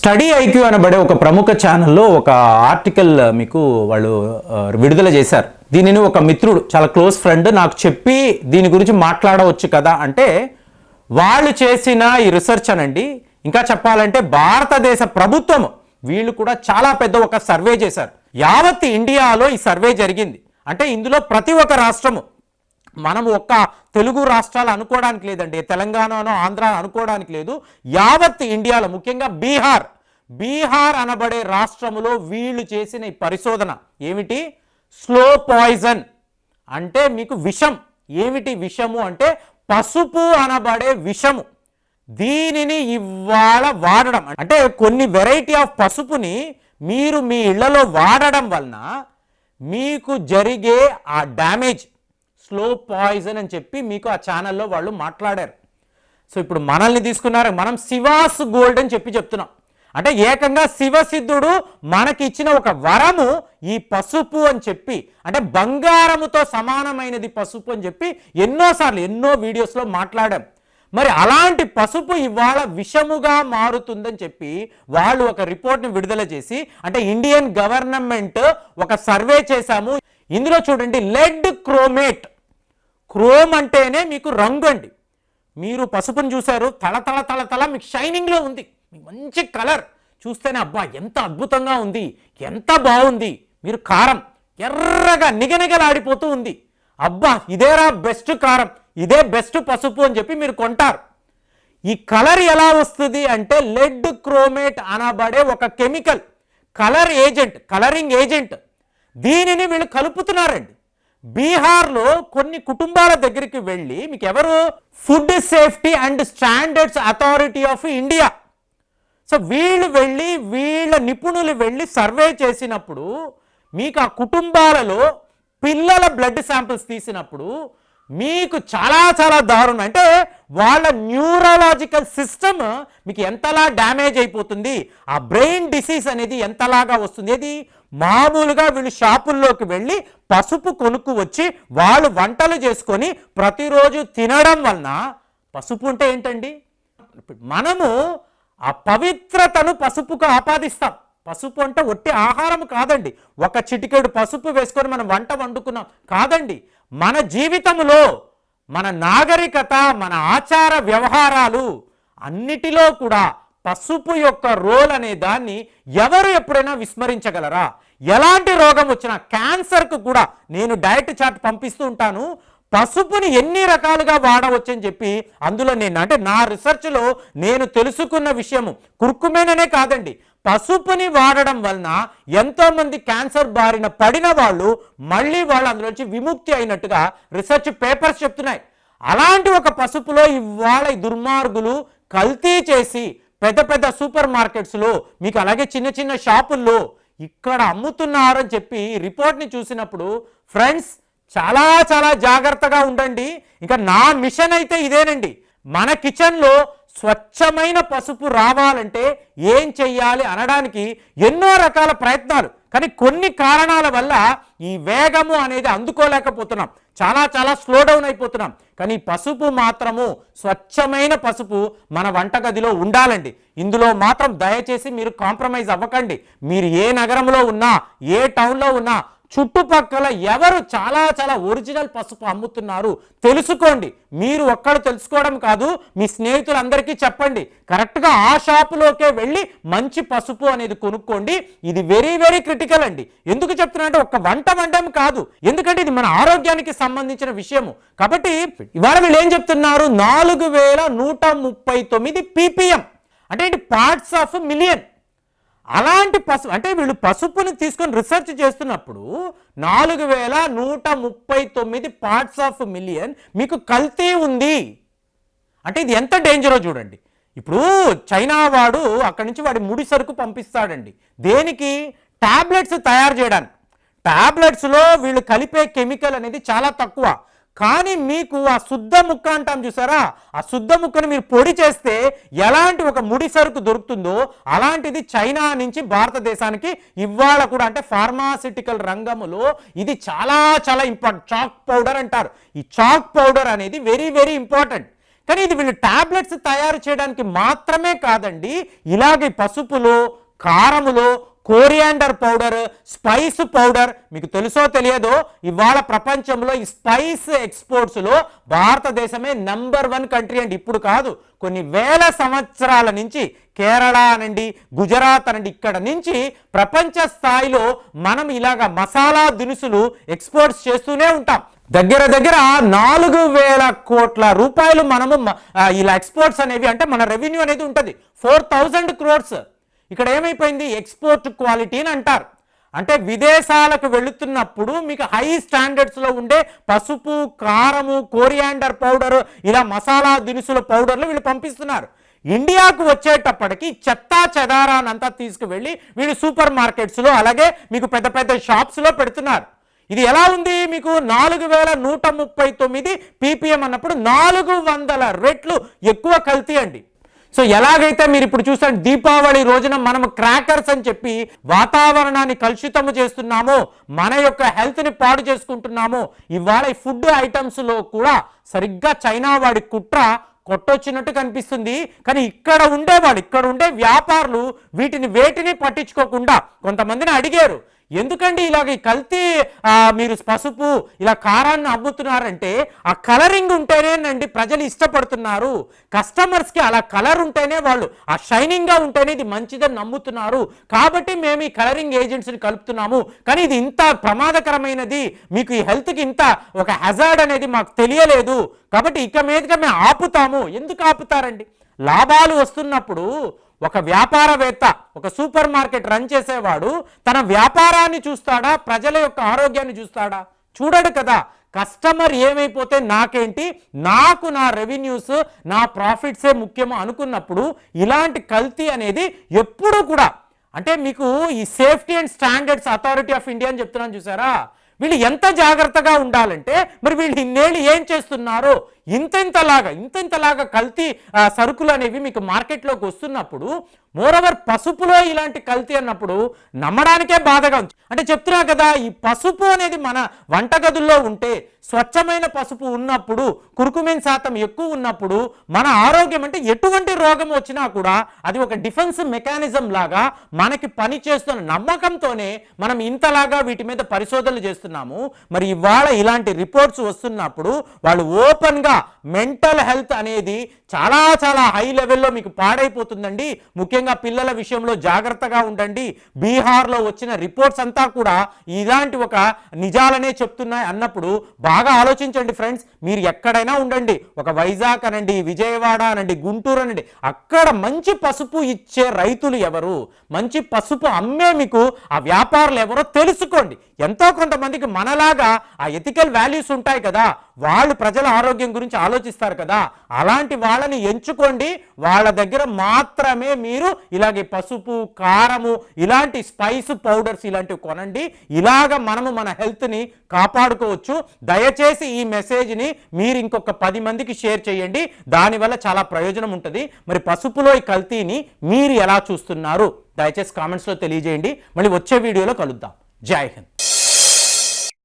Study IQ అనబడే ఒక ప్రముఖ ఛానల్లో ఒక ఆర్టికల్ మీకు వాళ్ళు విడుదల చేశారు. దీనిని ఒక మిత్రుడు చాలా క్లోజ్ ఫ్రెండ్ నాకు చెప్పి దీని గురించి మాట్లాడవచ్చు కదా అంటే వాళ్ళు చేసిన ఈ రీసెర్చ్ అనండి ఇంకా చెప్పాలంటే భారతదేశ ప్రభుత్వం వీళ్ళు కూడా చాలా పెద్ద ఒక సర్వే చేశారు. యావత్ ఇండియాలో ఈ సర్వే జరిగింది. అంటే ఇందులో ప్రతి ఒక్క రాష్ట్రము మనం ఒక్క తెలుగు రాష్ట్రాలు అనుకోవడానికి లేదండి తెలంగాణనో ఆంధ్ర అనుకోవడానికి లేదు. యావత్ ఇండియాలో ముఖ్యంగా బీహార్ బీహార్ అనబడే రాష్ట్రములో వీళ్ళు చేసిన ఈ పరిశోధన ఏమిటి? స్లో పాయిజన్ అంటే మీకు విషం. ఏమిటి విషము అంటే పసుపు అనబడే విషము. దీనిని ఇవాళ వాడడం అంటే కొన్ని వెరైటీ ఆఫ్ పసుపుని మీరు మీ ఇళ్ళలో వాడడం వలన మీకు జరిగే ఆ డ్యామేజ్ స్లో పాయిజన్ అని చెప్పి మీకు ఆ ఛానల్లో వాళ్ళు మాట్లాడారు. సో ఇప్పుడు మనల్ని తీసుకున్నారు మనం శివాస్ గోల్డ్ అని చెప్పి చెప్తున్నాం. అంటే ఏకంగా శివసిద్ధుడు మనకి ఇచ్చిన ఒక వరము ఈ పసుపు అని చెప్పి అంటే బంగారముతో సమానమైనది పసుపు అని చెప్పి ఎన్నోసార్లు ఎన్నో వీడియోస్లో మాట్లాడాం. మరి అలాంటి పసుపు ఇవాళ విషముగా మారుతుందని చెప్పి వాళ్ళు ఒక రిపోర్ట్ని విడుదల చేసి అంటే ఇండియన్ గవర్నమెంట్ ఒక సర్వే చేశాము. ఇందులో చూడండి లెడ్ క్రోమేట్ క్రోమ్ అంటేనే మీకు రంగు అండి. మీరు పసుపుని చూశారు తల తల తల తల మీకు షైనింగ్లో ఉంది. మీకు మంచి కలర్. చూస్తేనే అబ్బా ఎంత అద్భుతంగా ఉంది ఎంత బాగుంది. మీరు కారం ఎర్రగా నిగనిగలాడిపోతూ ఉంది. అబ్బా ఇదేరా బెస్ట్ కారం ఇదే బెస్ట్ పసుపు అని చెప్పి మీరు కొంటారు. ఈ కలర్ ఎలా వస్తుంది అంటే లెడ్ క్రోమేట్ అనబడే ఒక chemical colour agent colouring agent. దీనిని వీళ్ళు కలుపుతున్నారండి. బీహార్లో కొన్ని కుటుంబాల దగ్గరికి వెళ్ళి మీకు ఎవరు food safety and standards authority of India. So వీళ్ళు వెళ్ళి వీళ్ళ నిపుణులు వెళ్ళి సర్వే చేసినప్పుడు మీకు ఆ కుటుంబాలలో పిల్లల బ్లడ్ శాంపిల్స్ తీసినప్పుడు మీకు చాలా చాలా దారుణం. అంటే వాళ్ళ న్యూరలాజికల్ సిస్టమ్ మీకు ఎంతలా డ్యామేజ్ అయిపోతుంది? ఆ బ్రెయిన్ డిసీజ్ అనేది ఎంతలాగా వస్తుంది? అది మామూలుగా వీళ్ళు షాపుల్లోకి వెళ్ళి పసుపు కొనుక్కు వచ్చి వాళ్ళు వంటలు చేసుకొని ప్రతిరోజు తినడం వలన పసుపు అంటే ఏంటండి? మనము ఆ పవిత్రతను పసుపుకు ఆపాదిస్తాం. పసుపు అంటే ఒట్టి ఆహారం కాదండి. ఒక చిటికెడు పసుపు వేసుకొని మనం వంట వండుకున్నాం. కాదండి. మన జీవితంలో మన నాగరికత మన ఆచార వ్యవహారాలు అన్నిటిలో కూడా పసుపు యొక్క రోల్ అనే దాన్ని ఎవరు ఎప్పుడైనా విస్మరించగలరా? ఎలాంటి రోగం వచ్చినా క్యాన్సర్కు కూడా నేను డైట్ చార్ట్ పంపిస్తూ ఉంటాను. పసుపుని ఎన్ని రకాలుగా వాడవచ్చని చెప్పి అందులో నేను అంటే నా రీసెర్చ్లో నేను తెలుసుకున్న విషయము కుర్కుమేననే కాదండి. పసుపుని వాడడం వలన ఎంతోమంది క్యాన్సర్ బారిన పడిన వాళ్ళు మళ్ళీ వాళ్ళు అందులోంచి విముక్తి అయినట్టుగా రీసెర్చ్ పేపర్స్ చెప్తున్నాయి. అలాంటి ఒక పసుపులో ఇవాళ దుర్మార్గులు కల్తీ చేసి పెద్ద పెద్ద సూపర్ మార్కెట్స్లో మీకు అలాగే చిన్న చిన్న షాపుల్లో ఇక్కడ అమ్ముతున్నారని చెప్పి రిపోర్ట్ని చూసినప్పుడు ఫ్రెండ్స్ చాలా చాలా జాగ్రత్తగా ఉండండి. ఇంకా నా మిషన్ అయితే ఇదేనండి. మన కిచెన్లో స్వచ్ఛమైన పసుపు రావాలంటే ఏం చెయ్యాలి అనడానికి ఎన్నో రకాల ప్రయత్నాలు. కానీ కొన్ని కారణాల వల్ల ఈ వేగము అనేది అందుకోలేకపోతున్నాం. చాలా చాలా స్లో డౌన్ అయిపోతున్నాం. కానీ పసుపు మాత్రము స్వచ్ఛమైన పసుపు మన వంటగదిలో ఉండాలండి. ఇందులో మాత్రం దయచేసి మీరు కాంప్రమైజ్ అవ్వకండి. మీరు ఏ నగరంలో ఉన్నా ఏ టౌన్లో ఉన్నా చుట్టుపక్కల ఎవరు చాలా చాలా ఒరిజినల్ పసుపు అమ్ముతున్నారు తెలుసుకోండి. మీరు ఒక్కడు తెలుసుకోవడం కాదు మీ స్నేహితులందరికీ చెప్పండి. కరెక్ట్గా ఆ షాపులోకే వెళ్ళి మంచి పసుపు అనేది కొనుక్కోండి. ఇది వెరీ వెరీ క్రిటికల్ అండి. ఎందుకు చెప్తున్నానంటే ఒక వంట వండడం కాదు. ఎందుకంటే ఇది మన ఆరోగ్యానికి సంబంధించిన విషయము. కాబట్టి ఇవాళ వీళ్ళు ఏం చెప్తున్నారు? నాలుగు వేల నూట ముప్పై తొమ్మిది పీపీఎం. అంటే పార్ట్స్ ఆఫ్ మిలియన్. అలాంటి పసుపు అంటే వీళ్ళు పసుపుని తీసుకొని రీసెర్చ్ చేస్తున్నప్పుడు నాలుగు వేల నూట ముప్పై తొమ్మిది పార్ట్స్ ఆఫ్ మిలియన్ మీకు కల్తీ ఉంది. అంటే ఇది ఎంత డేంజరో చూడండి. ఇప్పుడు చైనా వాడు అక్కడి నుంచి వాడి ముడి సరుకు పంపిస్తాడండి. దేనికి? టాబ్లెట్స్ తయారు చేయడానికి. టాబ్లెట్స్లో వీళ్ళు కలిపే కెమికల్ అనేది చాలా తక్కువ. కానీ మీకు ఆ శుద్ధ ముక్క అంటాం చూసారా? ఆ శుద్ధ ముక్కను మీరు పొడి చేస్తే ఎలాంటి ఒక ముడి సరుకు దొరుకుతుందో అలాంటిది చైనా నుంచి భారతదేశానికి ఇవాళ కూడా అంటే ఫార్మాసిటికల్ రంగములో ఇది చాలా చాలా ఇంపార్టెంట్. చాక్ పౌడర్ అంటారు. ఈ చాక్ పౌడర్ అనేది వెరీ వెరీ ఇంపార్టెంట్. కానీ ఇది వీళ్ళు టాబ్లెట్స్ తయారు చేయడానికి మాత్రమే కాదండి ఇలాగే పసుపులో కారములో కోరియాండర్ పౌడర్ స్పైస్ పౌడర్ మీకు తెలుసో తెలియదో ఇవాళ ప్రపంచంలో ఈ స్పైస్ ఎక్స్పోర్ట్స్లో భారతదేశమే నంబర్ వన్ కంట్రీ అండి. ఇప్పుడు కాదు కొన్ని వేల సంవత్సరాల నుంచి కేరళ అనండి గుజరాత్ అనండి ఇక్కడ నుంచి ప్రపంచ స్థాయిలో మనం ఇలాగా మసాలా దినుసులు ఎక్స్పోర్ట్స్ చేస్తూనే ఉంటాం. దగ్గర దగ్గర నాలుగు వేల కోట్ల రూపాయలు మనము ఇలా ఎక్స్పోర్ట్స్ అనేవి అంటే మన రెవెన్యూ అనేది ఉంటుంది. Four thousand crores. ఇక్కడ ఏమైపోయింది? ఎక్స్పోర్ట్ క్వాలిటీ అని అంటారు. అంటే విదేశాలకు వెళుతున్నప్పుడు మీకు హై స్టాండర్డ్స్లో ఉండే పసుపు కారము కోరియాండర్ పౌడర్ ఇలా మసాలా దినుసుల పౌడర్లు వీళ్ళు పంపిస్తున్నారు. ఇండియాకు వచ్చేటప్పటికి చెత్తా చెదారానంతా తీసుకువెళ్ళి వీళ్ళు సూపర్ మార్కెట్స్లో అలాగే మీకు పెద్ద పెద్ద షాప్స్లో పెడుతున్నారు. ఇది ఎలా ఉంది? మీకు నాలుగు వేల నూట ముప్పై తొమ్మిది పీపీఎం అన్నప్పుడు నాలుగు వందల రెట్లు ఎక్కువ కల్తీ అండి. సో ఎలాగైతే మీరు ఇప్పుడు చూసారు దీపావళి రోజున మనం క్రాకర్స్ అని చెప్పి వాతావరణాన్ని కలుషితము చేస్తున్నామో మన యొక్క హెల్త్ని పాడు చేసుకుంటున్నామో ఇవాళ ఈ ఫుడ్ ఐటమ్స్లో కూడా సరిగ్గా చైనా వాడి కుట్ర కొట్టొచ్చినట్టు కనిపిస్తుంది. కానీ ఇక్కడ ఉండేవాడు ఇక్కడ ఉండే వ్యాపారులు వీటిని వేటిని పట్టించుకోకుండా కొంతమందిని అడిగారు. ఎందుకండి ఇలాగ కల్తీ మీరు పసుపు ఇలా కారాన్ని అమ్ముతున్నారంటే ఆ కలరింగ్ ఉంటేనేనండి ప్రజలు ఇష్టపడుతున్నారు. కస్టమర్స్కి అలా కలర్ ఉంటేనే వాళ్ళు ఆ షైనింగ్గా ఉంటేనే ఇది మంచిదని నమ్ముతున్నారు. కాబట్టి మేము ఈ కలరింగ్ ఏజెంట్స్ని కలుపుతున్నాము. కానీ ఇది ఇంత ప్రమాదకరమైనది మీకు ఈ హెల్త్కి ఇంత ఒక హెజార్డ్ అనేది మాకు తెలియలేదు. కాబట్టి ఇక మీదగా మేము ఆపుతాము. ఎందుకు ఆపుతారండి? లాభాలు వస్తున్నప్పుడు ఒక వ్యాపారవేత్త ఒక సూపర్ మార్కెట్ రన్ చేసేవాడు తన వ్యాపారాన్ని చూస్తాడా? ప్రజల యొక్క ఆరోగ్యాన్ని చూస్తాడా? చూడడు కదా. కస్టమర్ ఏమైపోతే నాకేంటి? నాకు నా రెవెన్యూస్ నా ప్రాఫిట్సే ముఖ్యము అనుకున్నప్పుడు ఇలాంటి కల్తీ అనేది ఎప్పుడూ కూడా అంటే మీకు ఈ safety and standards authority of India అని చెప్తున్నాను చూసారా? వీళ్ళు ఎంత జాగ్రత్తగా ఉండాలంటే మరి వీళ్ళు ఇన్నేళ్ళు ఏం చేస్తున్నారు? ఇంతెంతలాగా ఇంతెంతలాగా కల్తీ సరుకులు అనేవి మీకు మార్కెట్లోకి వస్తున్నప్పుడు మోరవర్ పసుపులో ఇలాంటి కల్తీ అన్నప్పుడు నమ్మడానికే బాధగా ఉంది. అంటే చెప్తున్నా కదా ఈ పసుపు అనేది మన వంటగదుల్లో ఉంటే స్వచ్ఛమైన పసుపు ఉన్నప్పుడు కురుకుమిన్ శాతం ఎక్కువ ఉన్నప్పుడు మన ఆరోగ్యం అంటే ఎటువంటి రోగం వచ్చినా కూడా అది ఒక డిఫెన్స్ మెకానిజం లాగా మనకి పని చేస్తున్న నమ్మకంతోనే మనం ఇంతలాగా వీటి మీద పరిశోధనలు చేస్తున్నాము. మరి ఇవాళ ఇలాంటి రిపోర్ట్స్ వస్తున్నప్పుడు వాళ్ళు ఓపెన్గా మెంటల్ హెల్త్ అనేది చాలా చాలా హై లెవెల్లో మీకు పాడైపోతుందండి. ముఖ్యంగా పిల్లల విషయంలో జాగ్రత్తగా ఉండండి. బీహార్లో వచ్చిన రిపోర్ట్స్ అంతా కూడా ఇలాంటి ఒక నిజాలనే చెప్తున్నాయి అన్నప్పుడు బాగా ఆలోచించండి ఫ్రెండ్స్. మీరు ఎక్కడైనా ఉండండి. ఒక వైజాగ్ అనండి విజయవాడ అనండి గుంటూరు అనండి అక్కడ మంచి పసుపు ఇచ్చే రైతులు ఎవరు? మంచి పసుపు అమ్మే మీకు ఆ వ్యాపారులు ఎవరో తెలుసుకోండి. ఎంతో కొంతమందికి మనలాగా ఆ ఎథికల్ వాల్యూస్ ఉంటాయి కదా. వాళ్ళు ప్రజల ఆరోగ్యం గురించి ఆలోచిస్తారు కదా అలాంటి వాళ్ళని ఎంచుకోండి. వాళ్ళ దగ్గర మాత్రమే మీరు ఇలాగే పసుపు కారము ఇలాంటి స్పైస్ పౌడర్స్ ఇలాంటివి కొనండి. ఇలాగ మనము మన హెల్త్ని కాపాడుకోవచ్చు. దయచేసి ఈ మెసేజ్ని మీరు ఇంకొక పది మందికి షేర్ చేయండి. దానివల్ల చాలా ప్రయోజనం ఉంటుంది. మరి పసుపులో ఈ కల్తీని మీరు ఎలా చూస్తున్నారు? దయచేసి కామెంట్స్లో తెలియజేయండి. మళ్ళీ వచ్చే వీడియోలో కలుద్దాం. జై హింద్.